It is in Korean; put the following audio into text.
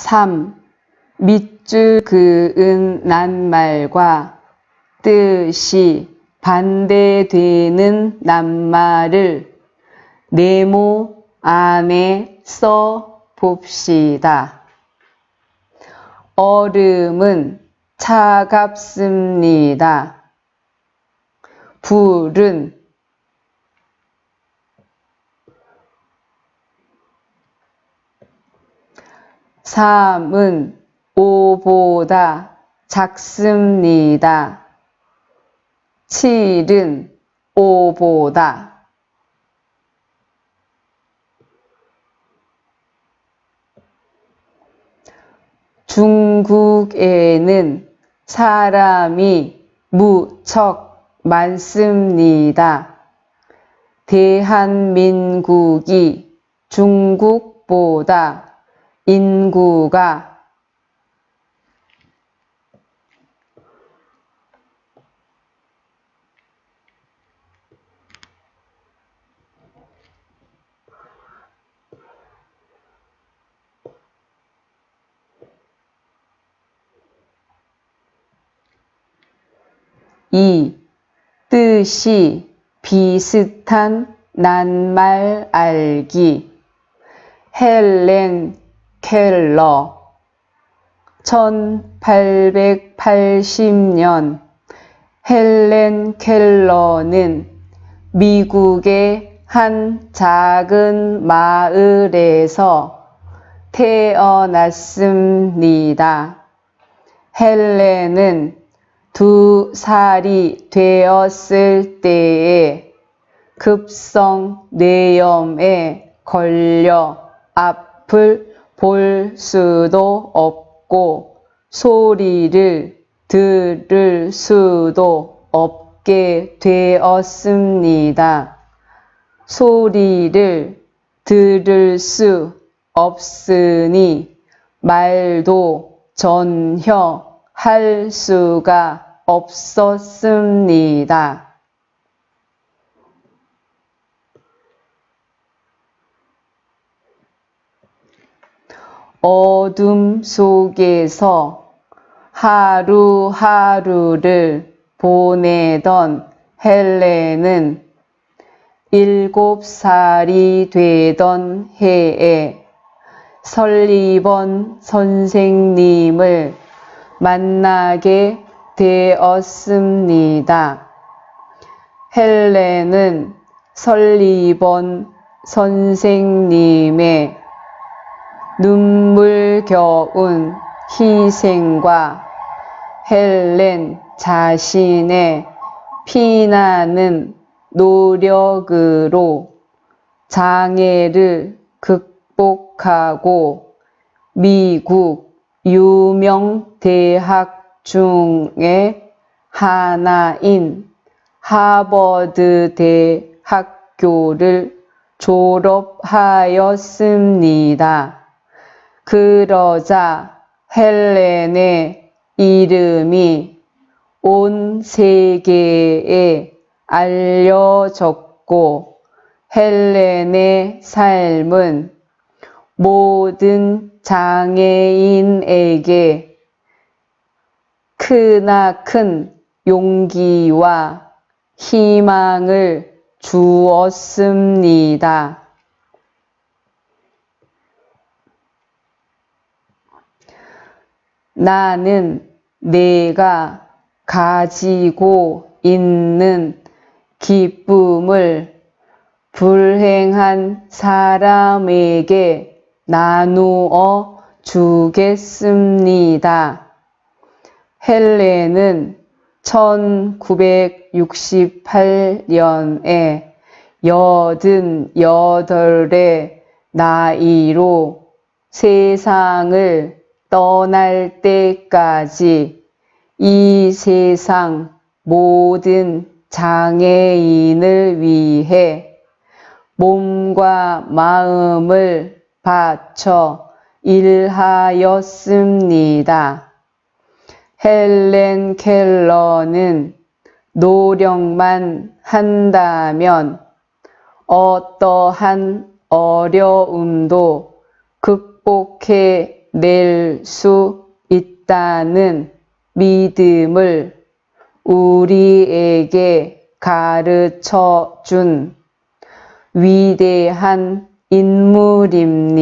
3. 밑줄 그은 낱말과 뜻이 반대되는 낱말을 네모 안에 써 봅시다. 얼음은 차갑습니다. 불은 삼은 오보다 작습니다. 칠은 오보다 중국에는 사람이 무척 많습니다. 대한민국이 중국보다 인구가 이 뜻이 비슷한 낱말 알기. 헬렌 켈러 1880년 헬렌 켈러는 미국의 한 작은 마을에서 태어났습니다. 헬렌은 두 살이 되었을 때에 급성 뇌염에 걸려 앞을 볼 수도 없고 소리를 들을 수도 없게 되었습니다. 소리를 들을 수 없으니 말도 전혀 할 수가 없었습니다. 어둠 속에서 하루하루를 보내던 헬렌은 일곱 살이 되던 해에 설리번 선생님을 만나게 되었습니다. 헬렌은 설리번 선생님의 눈물겨운 희생과 헬렌 자신의 피나는 노력으로 장애를 극복하고 미국 유명 대학 중에 하나인 하버드 대학교를 졸업하였습니다. 그러자 헬렌의 이름이 온 세계에 알려졌고 헬렌의 삶은 모든 장애인에게 크나큰 용기와 희망을 주었습니다. 나는 내가 가지고 있는 기쁨을 불행한 사람에게 나누어 주겠습니다. 헬렌은 1968년에 여든 여덟의 나이로 세상을 떠날 때까지 이 세상 모든 장애인을 위해 몸과 마음을 바쳐 일하였습니다. 헬렌 켈러는 노력만 한다면 어떠한 어려움도 극복해 낼 수 있다는 믿음을 우리에게 가르쳐 준 위대한 인물입니다.